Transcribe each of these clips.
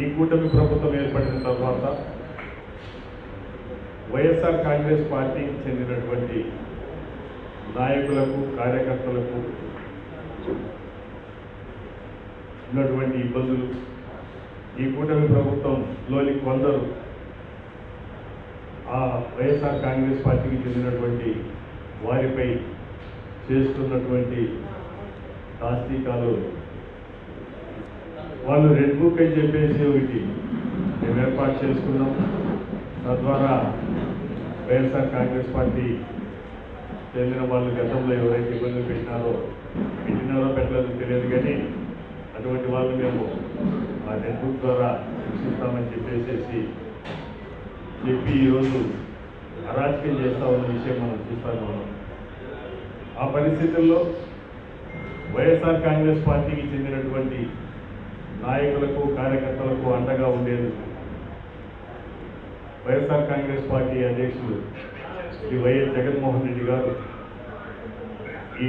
ఈ కూటమి ప్రభుత్వం ఏర్పడిన తర్వాత వైఎస్ఆర్ కాంగ్రెస్ పార్టీకి చెందినటువంటి నాయకులకు కార్యకర్తలకు ఉన్నటువంటి ఇబ్బందులు. ఈ కూటమి ప్రభుత్వంలోని కొందరు ఆ వైఎస్ఆర్ కాంగ్రెస్ పార్టీకి చెందినటువంటి వారిపై చేస్తున్నటువంటి దాస్తికాలు వాళ్ళు రెడ్ బుక్ అని చెప్పేసి ఒకటి మేము ఏర్పాటు చేసుకున్నాం. తద్వారా వైఎస్ఆర్ కాంగ్రెస్ పార్టీ చెందిన వాళ్ళు గతంలో ఎవరైతే ఇబ్బందులు పెట్టినారో పెట్టినారో పెట్టలేదో తెలియదు కానీ అటువంటి వాళ్ళు మేము ఆ రెడ్ బుక్ ద్వారా శిక్షిస్తామని చెప్పేసేసి చెప్పి ఈరోజు అరాచకం చేస్తా ఉన్న విషయం మనం చూస్తాను మనం ఆ పరిస్థితుల్లో వైఎస్ఆర్ కాంగ్రెస్ పార్టీకి చెందినటువంటి నాయకులకు కార్యకర్తలకు అండగా ఉండేది వైఎస్ఆర్ కాంగ్రెస్ పార్టీ అధ్యక్షులు శ్రీ వైఎస్ జగన్మోహన్ రెడ్డి గారు. ఈ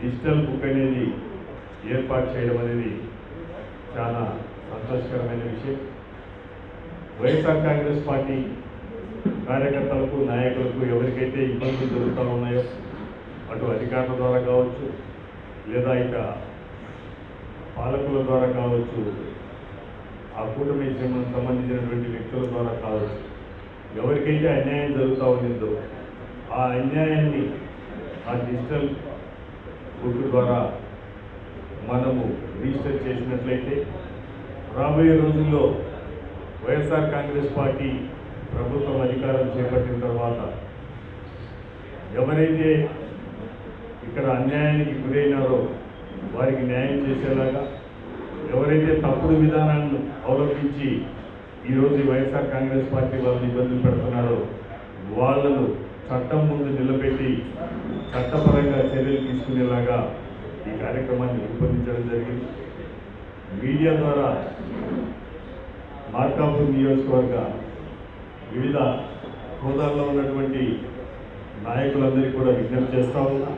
డిజిటల్ బుక్ అనేది ఏర్పాటు చేయడం అనేది చాలా సంతోషకరమైన విషయం. వైఎస్ఆర్ కాంగ్రెస్ పార్టీ కార్యకర్తలకు నాయకులకు ఎవరికైతే ఇబ్బందులు జరుగుతూ ఉన్నాయో అటు అధికారుల ద్వారా కావచ్చు లేదా ఇక పాలకుల ద్వారా కావచ్చు ఆ కూటమి సంబంధించినటువంటి వ్యక్తుల ద్వారా కావచ్చు. ఎవరికైతే అన్యాయం జరుగుతూ ఉండిందో ఆ అన్యాయాన్ని ఆ డిజిటల్ బుక్ ద్వారా మనము రిజిస్టర్ చేసినట్లయితే రాబోయే రోజుల్లో వైఎస్ఆర్ కాంగ్రెస్ పార్టీ ప్రభుత్వం అధికారం చేపట్టిన తర్వాత ఎవరైతే ఇక్కడ అన్యాయానికి గురైనారో వారికి న్యాయం చేసేలాగా ఎవరైతే తప్పుడు విధానాలను అవలంబించి ఈరోజు వైఎస్ఆర్ కాంగ్రెస్ పార్టీ వాళ్ళని ఇబ్బందులు పెడుతున్నారో వాళ్ళను చట్టం ముందు నిలబెట్టి చట్టపరంగా చర్యలు తీసుకునేలాగా ఈ కార్యక్రమాన్ని రూపొందించడం జరిగింది. మీడియా ద్వారా మార్కాపూర్ నియోజకవర్గ వివిధ హోదాల్లో ఉన్నటువంటి నాయకులందరికీ కూడా విజ్ఞప్తి చేస్తా ఉన్నా.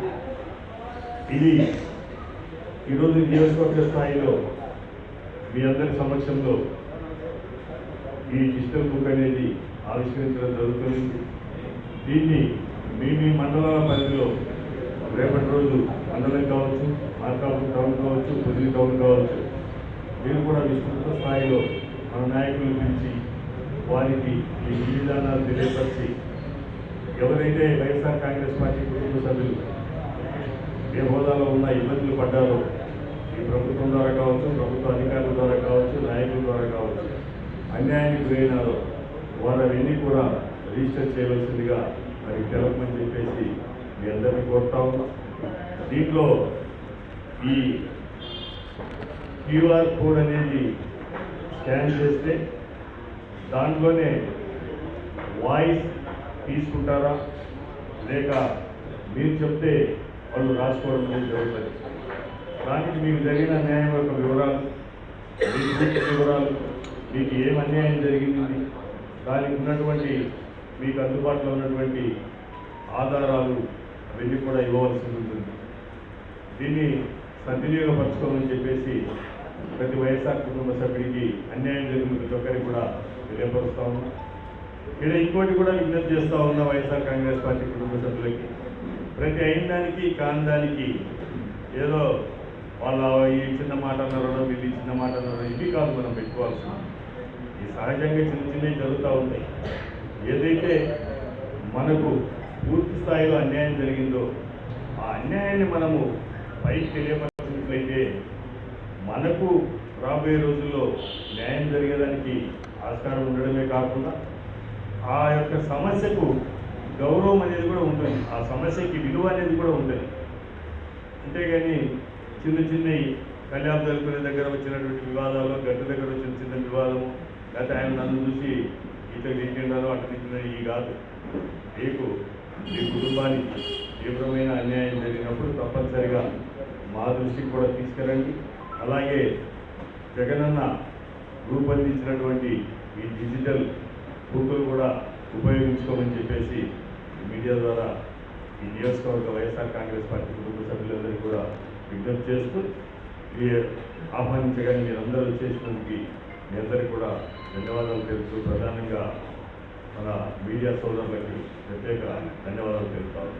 ఇది ఈరోజు నియోజకవర్గ స్థాయిలో మీ అందరి సమక్షంలో ఈ డిజిటల్ బుక్ అనేది ఆవిష్కరించడం జరుగుతుంది. దీన్ని మీ మీ మండలాల పరిధిలో రేపటి రోజు మండలం కావచ్చు మార్కాపూర్ టౌన్ కావచ్చు పొదిలి టౌన్ కావచ్చు మీరు కూడా విస్తృత స్థాయిలో మన నాయకులు పిలిచి వారికి ఈ విధానాలు తెలియపరిచి ఎవరైతే వైఎస్ఆర్ కాంగ్రెస్ పార్టీ కుటుంబ సభ్యులు ఏ హోదాలో ఉన్న ఇబ్బందులు పడ్డారో ప్రభుత్వం ద్వారా కావచ్చు ప్రభుత్వ అధికారుల ద్వారా కావచ్చు నాయకుల ద్వారా కావచ్చు అన్యాయానికి గురైనారో వారవన్నీ కూడా రిజిస్టర్ చేయవలసిందిగా మరి తెలపమని చెప్పేసి మీ అందరినీ కోరుతా దీంట్లో ఈ క్యూఆర్ కోడ్ అనేది స్కాన్ చేస్తే దాంట్లోనే వాయిస్ తీసుకుంటారా? లేక మీరు చెప్తే వాళ్ళు రాసుకోవడం అనేది జరుగుతుంది. దానికి మీకు జరిగిన అన్యాయం యొక్క వివరాలు మీకు వివరాలు మీకు ఏం అన్యాయం జరిగింది దానికి ఉన్నటువంటి మీకు అందుబాటులో ఉన్నటువంటి ఆధారాలు అవన్నీ కూడా ఇవ్వవలసి ఉంటుంది. దీన్ని సద్వినియోగపరచుకోమని చెప్పేసి ప్రతి వైఎస్ఆర్ కుటుంబ సభ్యుడికి అన్యాయం జరిగిన ప్రతి ఒక్కరికి కూడా తెలియపరుస్తా ఉన్నాం. ఇక్కడ ఇంకోటి కూడా విజ్ఞప్తి చేస్తూ ఉన్న వైఎస్ఆర్ కాంగ్రెస్ పార్టీ కుటుంబ సభ్యులకి. ప్రతి అయిన దానికి కాని దానికి ఏదో వాళ్ళ ఈ చిన్న మాట అన్నారో వీళ్ళు చిన్న మాట అన్నారో ఇవి కాదు మనం పెట్టుకోవాల్సిన. ఈ సహజంగా చిన్న చిన్నవి జరుగుతూ ఉంటాయి. ఏదైతే మనకు పూర్తి స్థాయిలో అన్యాయం జరిగిందో ఆ అన్యాయాన్ని మనము పైకి తెలియపరిచినట్లయితే మనకు రాబోయే రోజుల్లో న్యాయం జరిగేదానికి ఆస్కారం ఉండడమే కాకుండా ఆ యొక్క సమస్యకు గౌరవం అనేది కూడా ఉంటుంది. ఆ సమస్యకి విలువ అనేది కూడా ఉంటుంది. అంతేగాని చిన్న చిన్నవి కళ్యాణం జరుపుకునే దగ్గర వచ్చినటువంటి వివాదాలు గడ్డ దగ్గర వచ్చిన చిన్న వివాదము లేకపోతే ఆయన నన్ను చూసి ఇట్లా తింటున్నారో అటు తింటున్నారు ఈ కాదు. మీకు మీ కుటుంబానికి తీవ్రమైన అన్యాయం జరిగినప్పుడు తప్పనిసరిగా మా దృష్టికి కూడా తీసుకురండి అలాగే జగనన్న రూపొందించినటువంటి ఈ డిజిటల్ బుక్కులు కూడా ఉపయోగించుకోమని చెప్పేసి మీడియా ద్వారా ఈ నియోజకవర్గ వైఎస్ఆర్ కాంగ్రెస్ పార్టీ కుటుంబ సభ్యులందరికీ కూడా విజ్ఞప్తి చేస్తూ ఈ ఆహ్వానించగానే మీరందరూ వచ్చేసినందుకు మీ అందరికీ కూడా ధన్యవాదాలు తెలుపుతూ ప్రధానంగా మన మీడియా సోదరులకి ప్రత్యేక ధన్యవాదాలు తెలుపుతాను